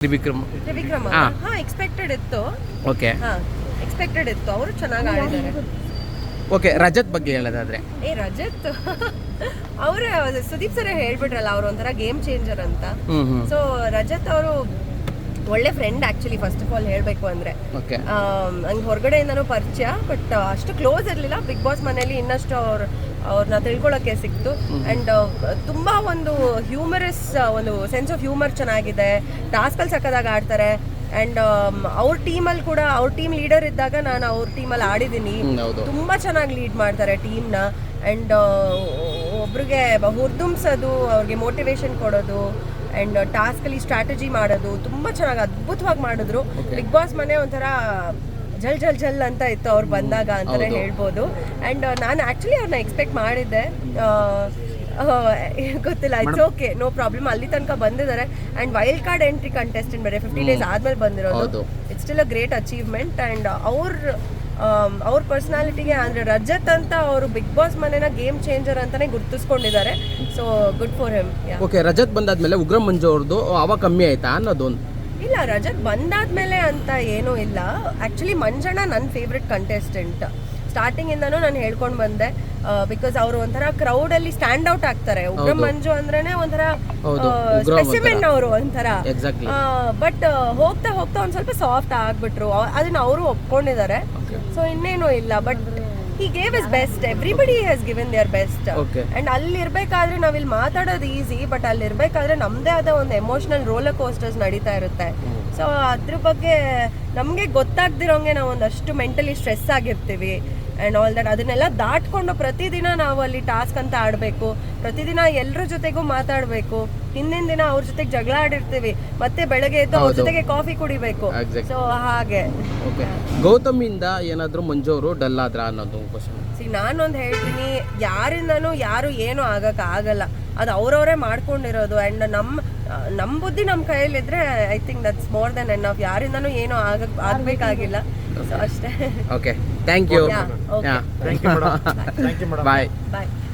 ತ್ರಿವಿಕ್ರಮ್. ತ್ರಿವಿಕ್ರಮ. ಹಾ. ಹಾ ಎಕ್ಸ್ಪೆಕ್ಟೆಡ್ ಇತ್ತು. ಓಕೆ ಹಾ ಎಕ್ಸ್ಪೆಕ್ಟೆಡ್ ಇತ್ತು. ಅವರು ಚೆನ್ನಾಗಿ ಆಡಿದ್ದಾರೆ. ಓಕೆ ರಜತ್ ಬಗ್ಗೆ ಹೇಳೋದಾದ್ರೆ. ಏ ರಜತ್? ಅವರ ಸುದೀಪ್ ಸರ್ ಹೇಳ್ಬಿಟ್ರಲ್ಲ ಅವ್ರು ಒಂಥರ ಗೇಮ್ ಚೇಂಜರ್ ಅಂತ. ಹ್ಮ್ ಹ್ಮ್. ಸೊ ರಜತ್ ಅವರು ಒಳ್ಳೆ friend actually first of all ಹೇಳಬೇಕು ಅಂದ್ರೆ. ಓಕೆ ಹಂಗೆ ಹೊರಗಡೆಯಿಂದನೂ ಪರಿಚಯ ಬಟ್ ಅಷ್ಟು ಕ್ಲೋಸ್ ಇರಲಿಲ್ಲ. ಬಿಗ್ ಬಾಸ್ ಮನೇಲಿ ಇನ್ನಷ್ಟು ಅವ್ರ ಅವ್ರನ್ನ ತಿಳ್ಕೊಳ್ಳೋಕ್ಕೆ ಸಿಕ್ತು. ಆ್ಯಂಡ್ ತುಂಬಾ ಒಂದು ಹ್ಯೂಮರಸ್ ಒಂದು ಸೆನ್ಸ್ ಆಫ್ ಹ್ಯೂಮರ್ ಚೆನ್ನಾಗಿದೆ. ಟಾಸ್ಕಲ್ಲಿ ಸಕ್ಕದಾಗ ಆಡ್ತಾರೆ. ಆ್ಯಂಡ್ ಅವ್ರ ಟೀಮಲ್ಲಿ ಕೂಡ ಅವ್ರ ಟೀಮ್ ಲೀಡರ್ ಇದ್ದಾಗ ನಾನು ಅವ್ರ ಟೀಮಲ್ಲಿ ಆಡಿದ್ದೀನಿ. ತುಂಬ ತುಂಬಾ ಚೆನ್ನಾಗಿ ಲೀಡ್ ಮಾಡ್ತಾರೆ ಟೀಮ್ನ ಆ್ಯಂಡ್ ಒಬ್ರಿಗೆ ಹುರ್ದುಂಬಿಸೋದು ಅವ್ರಿಗೆ ಮೋಟಿವೇಶನ್ ಕೊಡೋದು. ಆ್ಯಂಡ್ ಟಾಸ್ಕಲ್ಲಿ ಸ್ಟ್ರಾಟಜಿ ಮಾಡೋದು. ತುಂಬ ಚೆನ್ನಾಗಿ ಅದ್ಭುತವಾಗಿ ಮಾಡಿದ್ರು. ಬಿಗ್ ಬಾಸ್ ಮನೆ ಒಂಥರ ಜಲ್ ಜಲ್ ಜಲ್ ಅಂತ ಇತ್ತು ಅವ್ರು ಬಂದಾಗ ಅಂತಲೇ. ಹೇಳ್ಬೋದು. ಆ್ಯಂಡ್ ನಾನು ಆ್ಯಕ್ಚುಲಿ ಅವ್ರನ್ನ ಎಕ್ಸ್ಪೆಕ್ಟ್ ಮಾಡಿದ್ದೆ. ಆ, ಗೊತ್ತಿಲ್ಲ ಇಟ್ಸ್ ಓಕೆ ನೋ ಪ್ರಾಬ್ಲಮ್ ಅಲ್ಲಿ ತನಕ ಬಂದಿದ್ದಾರೆ. And wild card entry contestant ಬೇರೆ ಫಿಫ್ಟೀನ್ ಡೇಸ್ ಆದ್ಮೇಲೆ ಬಂದಿರೋದು. It's still a great achievement and ಅವ್ರ ಅವ್ರ ಪರ್ಸ್ನಾಲಿಟಿಗೆ ಅಂದರೆ ರಜತ್ ಅಂತ ಅವರು ಬಿಗ್ ಬಾಸ್ ಮನೆನ ಗೇಮ್ ಚೇಂಜರ್ ಅಂತಾನೆ ಗುರ್ತಿಸ್ಕೊಂಡಿದ್ದಾರೆ. So good for him okay Rajat ಬಂದಾದ್ಮೇಲೆ ಉಗ್ರಂ ಮಂಜು ಅವ್ರದ್ದು ಅವ ಕಮ್ಮಿ ಆಯ್ತಾ ಅನ್ನೋದು ಒಂದು. ಇಲ್ಲ ರಜತ್ ಬಂದಾದ್ಮೇಲೆ ಅಂತ ಏನೂ ಇಲ್ಲ. ಆ್ಯಕ್ಚುಲಿ ಮಂಜಣ್ಣ ನನ್ನ ಫೇವ್ರೆಟ್ ಕಂಟೆಸ್ಟೆಂಟ್ ಸ್ಟಾರ್ಟಿಂಗಿಂದನೂ ನಾನು ಹೇಳ್ಕೊಂಡು ಬಂದೆ. ಬಿಕಾಸ್ ಅವರು ಒಂಥರ ಕ್ರೌಡಲ್ಲಿ ಸ್ಟ್ಯಾಂಡ್ ಔಟ್ ಆಗ್ತಾರೆ. ಉಗ್ರ ಮಂಜು ಅಂದ್ರೇನೆ ಒಂಥರ ಸ್ಪೆಸಿಮೆಂಟ್ ಸ್ಪೆಸಿಮೆನ್ ಅವರು ಒಂಥರ. ಬಟ್ ಹೋಗ್ತಾ ಹೋಗ್ತಾ ಒಂದ್ ಸ್ವಲ್ಪ ಸಾಫ್ಟ್ ಆಗ್ಬಿಟ್ರು. ಅದನ್ನ ಅವರು ಒಪ್ಕೊಂಡಿದ್ದಾರೆ. ಸೊ ಇನ್ನೇನು ಇಲ್ಲ. But he gave his best everybody has given their best and ಅಲ್ಲಿ ಇರ್ಬೇಕಾದ್ರೆ ನಾವಿಲ್ಲಿ ಮಾತಾಡೋದು ಈಸಿ ಬಟ್ ಅಲ್ಲಿ ಇರ್ಬೇಕಾದ್ರೆ ನಮ್ದೇ ಆದ ಒಂದು ಎಮೋಷನಲ್ ರೋಲರ್ ಕೋಸ್ಟರ್ಸ್ ನಡೀತಾ ಇರುತ್ತೆ. ಸೊ ಅದ್ರ ಬಗ್ಗೆ ನಮಗೆ ಗೊತ್ತಾಗ್ದಿರೋಂಗೆ ನಾವು ಒಂದಷ್ಟು ಮೆಂಟಲಿ ಸ್ಟ್ರೆಸ್ ಆಗಿರ್ತೀವಿ ಆ್ಯಂಡ್ ಆಲ್ ದಟ್ ಅದನ್ನೆಲ್ಲ ದಾಟ್ಕೊಂಡು ಪ್ರತಿದಿನ ನಾವು ಅಲ್ಲಿ ಟಾಸ್ಕ್ ಅಂತ ಆಡಬೇಕು. ಪ್ರತಿದಿನ ಎಲ್ಲರ ಜೊತೆಗೂ ಮಾತಾಡಬೇಕು. ಹಿಂದಿನ ದಿನ ಅವ್ರ ಜೊತೆಗೆ ಜಗಳ ಆಡಿರ್ತೀವಿ. ಮತ್ತೆ ಬೆಳಗ್ಗೆ ಎದ್ದು ಅವ್ರ. ಜೊತೆಗೆ ಕಾಫಿ ಕುಡಿಬೇಕು. ಸೊ ಹಾಗೆ. ಗೌತಮಿಂದ ಏನಾದರೂ ಮುಂಜೋರು ಡಲ್ ಆದ್ರ ಅನ್ನೋದು ಸಿ ನಾನೊಂದು ಹೇಳ್ತೀನಿ. ಯಾರಿಂದನೂ ಯಾರು ಏನು ಆಗಕ್ಕೆ ಆಗಲ್ಲ. ಅದು ಅವ್ರವರೇ ಮಾಡ್ಕೊಂಡಿರೋದು. ಆ್ಯಂಡ್ ನಮ್ಮ ನಮ್ಮ ಬುದ್ಧಿ ನಮ್ಮ ಕೈಯಲ್ಲಿದ್ರೆ I think that's more than enough ಯಾರಿಂದನೂ ಏನು ಆಗ ಆಗಬೇಕಾಗಿಲ್ಲ. ಸೊ ಅಷ್ಟೇ. Okay thank you Yeah, okay. Bye bye